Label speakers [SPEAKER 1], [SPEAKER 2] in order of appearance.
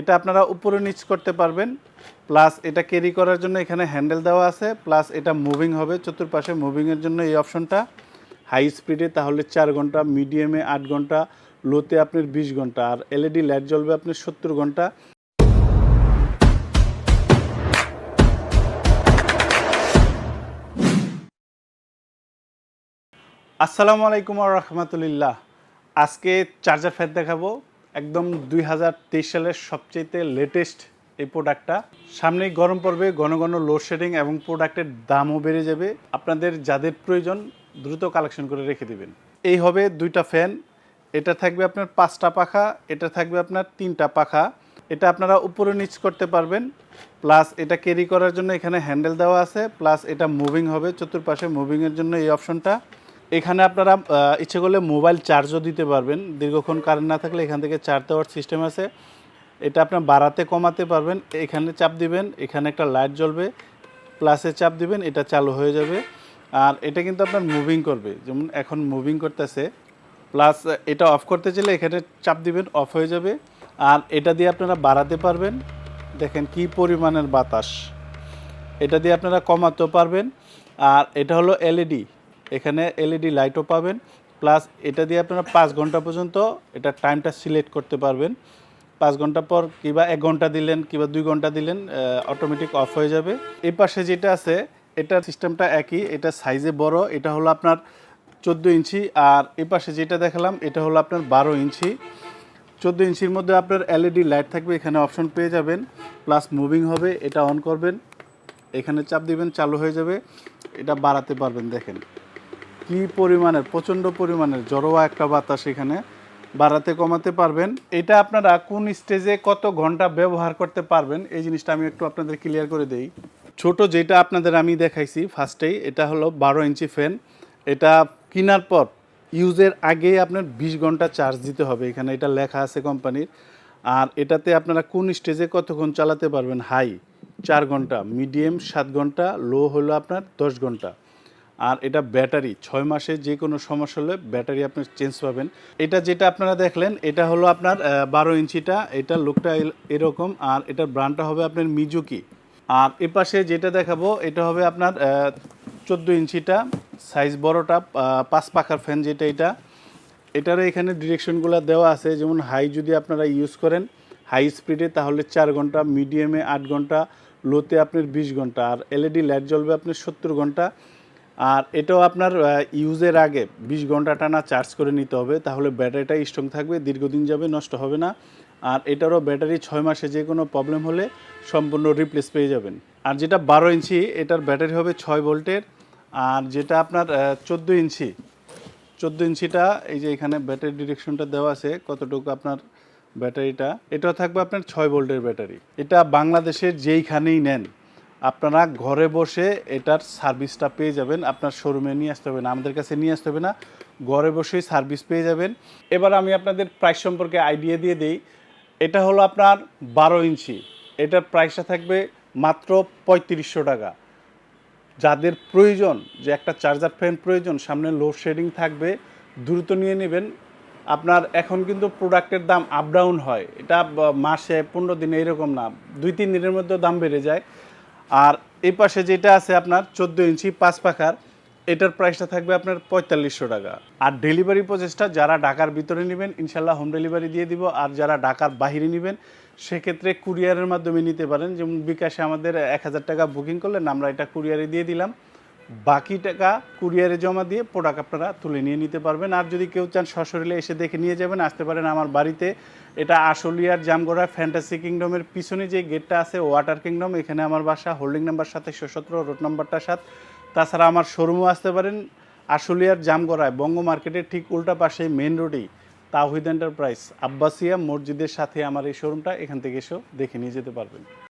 [SPEAKER 1] এটা আপনারা উপরে নিচ করতে পারবেন প্লাস এটা ক্যারি করার জন্য এখানে হ্যান্ডেল দেওয়া আছে প্লাস এটা মুভিং হবে, চতুর্পাশে মুভিংয়ের জন্য এই অপশনটা হাই স্পিডে তাহলে চার ঘণ্টা মিডিয়ামে আট ঘণ্টা লোতে আপনার বিশ ঘণ্টা, আর এলইডি লাইট জ্বলবে আপনার সত্তর ঘণ্টা। আসসালামু আলাইকুম রহমতুলিল্লাহ আজকে চার্জার ফ্যান দেখাবো। একদম দুই হাজার তেইশ সালের সবচেয়ে লেটেস্ট এই প্রোডাক্টটা সামনেই গরম পড়বে, ঘন ঘন লোডশেডিং এবং প্রোডাক্টের দামও বেড়ে যাবে। আপনাদের যাদের প্রয়োজন, দ্রুত কালেকশন করে রেখে দেবেন। এই হবে দুইটা ফ্যান এটা থাকবে আপনার পাঁচটা পাখা, এটা থাকবে আপনার তিনটা পাখা। এটা আপনারা উপরে নিচ করতে পারবেন। প্লাস এটা ক্যারি করার জন্য এখানে হ্যান্ডেল দেওয়া আছে। প্লাস এটা মুভিং হবে, চতুর্পাশে মুভিংয়ের জন্য এই অপশনটা এখানে আপনারা ইচ্ছে করলে মোবাইল চার্জও দিতে পারবেন। দীর্ঘক্ষণ কারেন্ট না থাকলে এখান থেকে চার্জ দেওয়ার সিস্টেম আছে। এটা আপনার বাড়াতে, কমাতে পারবেন। এখানে চাপ দিবেন, এখানে একটা লাইট জ্বলবে প্লাসে চাপ দিবেন, এটা চালু হয়ে যাবে। আর এটা কিন্তু আপনার মুভিং করবে। যেমন এখন মুভিং করতেছে প্লাস এটা অফ করতে চাইলে এখানে চাপ দিবেন অফ হয়ে যাবে। আর এটা দিয়ে আপনারা বাড়াতে পারবেন। দেখেন কি পরিমাণের বাতাস। এটা দিয়ে আপনারা কমাতেও পারবেন। আর এটা হলো এলইডি এখানে এলইডি লাইটও পাবেন প্লাস এটা দিয়ে আপনারা পাঁচ ঘণ্টা পর্যন্ত এটা টাইমটা সিলেক্ট করতে পারবেন। পাঁচ ঘণ্টা পর কিবা এক ঘণ্টা দিলেন কিবা দুই ঘণ্টা দিলেন অটোমেটিক অফ হয়ে যাবে। এই পাশে যেটা আছে, এটার সিস্টেমটা একই, এটা সাইজে বড়, এটা হলো আপনার চোদ্দ ইঞ্চি, আর এই পাশে যেটা দেখালাম, এটা হলো আপনার বারো ইঞ্চি। চোদ্দ ইঞ্চির মধ্যে আপনার এলইডি লাইট থাকবে, এখানে অপশন পেয়ে যাবেন প্লাস মুভিং হবে, এটা অন করবেন। এখানে চাপ দিবেন, চালু হয়ে যাবে, এটা বাড়াতে পারবেন, দেখেন। কি পরিমাণের প্রচণ্ড পরিমাণের জড়োয়া একটা বাতাস এখানে বাড়াতে কমাতে পারবেন? এটা আপনারা কোন স্টেজে কত ঘণ্টা ব্যবহার করতে পারবেন? এই জিনিসটা আমি একটু আপনাদের ক্লিয়ার করে দেই। ছোট যেটা আপনাদের আমি দেখাইছি ফার্স্টেই এটা হলো বারো ইঞ্চি ফ্যান এটা কেনার পর ইউজের আগে আপনার বিশ ঘণ্টা চার্জ দিতে হবে। এখানে এটা লেখা আছে কোম্পানির আর এটাতে আপনারা কোন স্টেজে কতক্ষণ চালাতে পারবেন? হাই চার ঘণ্টা মিডিয়াম সাত ঘণ্টা লো হলো আপনার দশ ঘণ্টা। আর এটা ব্যাটারি, ছয় মাসে যে কোনো সমস্যা হলে ব্যাটারি আপনি চেঞ্জ পাবেন। এটা যেটা আপনারা দেখলেন, এটা হলো আপনার বারো ইঞ্চিটা, এটা লুকটা এরকম, আর এটার ব্র্যান্ডটা হবে আপনার মিজুকি আর এ পাশে যেটা দেখাবো, এটা হবে আপনার চোদ্দ ইঞ্চিটা সাইজ বড়টা পাঁচ পাখার ফ্যান যেটা এটা। এটারও এখানে ডিরেকশনগুলো দেওয়া আছে, যেমন হাই যদি আপনারা ইউজ করেন হাই স্পিডে তাহলে চার ঘণ্টা মিডিয়ামে আট ঘণ্টা লোতে আপনার বিশ ঘণ্টা, আর এলইডি লাইট জ্বলবে আপনার সত্তর ঘণ্টা। আর এটাও আপনার ইউজের আগে বিশ ঘণ্টা টানা চার্জ করে নিতে হবে, তাহলে ব্যাটারিটা স্ট্রং থাকবে, দীর্ঘদিন যাবে, নষ্ট হবে না। আর এটারও ব্যাটারি ছয় মাসে যে কোনো প্রবলেম হলে সম্পূর্ণ রিপ্লেস পেয়ে যাবেন। আর যেটা বারো ইঞ্চি, এটার ব্যাটারি হবে ছয় ভোল্টের। আর যেটা আপনার চোদ্দ ইঞ্চি, চোদ্দ ইঞ্চিটা, এই যে এখানে ব্যাটারি ডিরেকশনটা দেওয়া আছে, কতটুকু আপনার ব্যাটারিটা, এটাও থাকবে আপনার ছয় ভোল্টের ব্যাটারি। এটা বাংলাদেশের যেইখানেই নেন আপনারা ঘরে বসে এটার সার্ভিসটা পেয়ে যাবেন। আপনার শোরুমে নিয়ে আসতে হবে না, আমাদের কাছে নিয়ে আসতে হবে না। ঘরে বসেই সার্ভিস পেয়ে যাবেন। এবার আমি আপনাদের প্রাইস সম্পর্কে আইডিয়া দিয়ে দিই। এটা হলো আপনার বারো ইঞ্চি। এটার প্রাইসটা থাকবে মাত্র পঁয়ত্রিশশো টাকা। যাদের প্রয়োজন, যে একটা চার্জার ফ্যান প্রয়োজন, সামনে লোডশেডিং থাকবে, দ্রুত নিয়ে নেবেন। আপনার এখন কিন্তু প্রোডাক্টের দাম আপ ডাউন হয়। এটা মাসে পনেরো দিনে এরকম না। দুই তিন দিনের মধ্যে দাম বেড়ে যায়। আর এই পাশে যেটা আছে আপনার চোদ্দ ইঞ্চি পাঁচ পাখার, এটার প্রাইসটা থাকবে আপনার পঁয়তাল্লিশশো টাকা। আর ডেলিভারি প্রসেসটা যারা ঢাকার ভিতরে নেবেন ইনশাল্লাহ হোম ডেলিভারি দিয়ে দিব। আর যারা ঢাকার বাহিরে নেবেন, সেক্ষেত্রে কুরিয়ারের মাধ্যমে নিতে পারেন। যেমন বিকাশে আমাদের এক হাজার টাকা বুকিং করলেন, আমরা এটা কুরিয়ারে দিয়ে দিলাম। বাকি টাকা কুরিয়ারে জমা দিয়ে প্রোডাক্ট আপনারা তুলে নিয়ে নিতে পারবেন। আর যদি কেউ চান সশরীরে এসে দেখে নিয়ে যাবেন, আসতে পারেন আমার বাড়িতে। এটা আশুলিয়ার জামগড়া ফ্যান্টাসি কিংডমের পিছনে যে গেটটা আছে ওয়াটার কিংডম এখানে আমার বাসা হোল্ডিং নাম্বার সাতাশশো সতেরো রোড নাম্বারটা সাত। তাছাড়া আমার শোরুমও আসতে পারেন আশুলিয়ার জামগড়ায়, বঙ্গ মার্কেটের ঠিক উল্টা পাশে মেন রোডেই তাওহিদ এন্টারপ্রাইজ আব্বাসিয়া মসজিদের সাথে আমার এই শোরুমটা এখান থেকে এসেও দেখে নিয়ে যেতে পারবেন।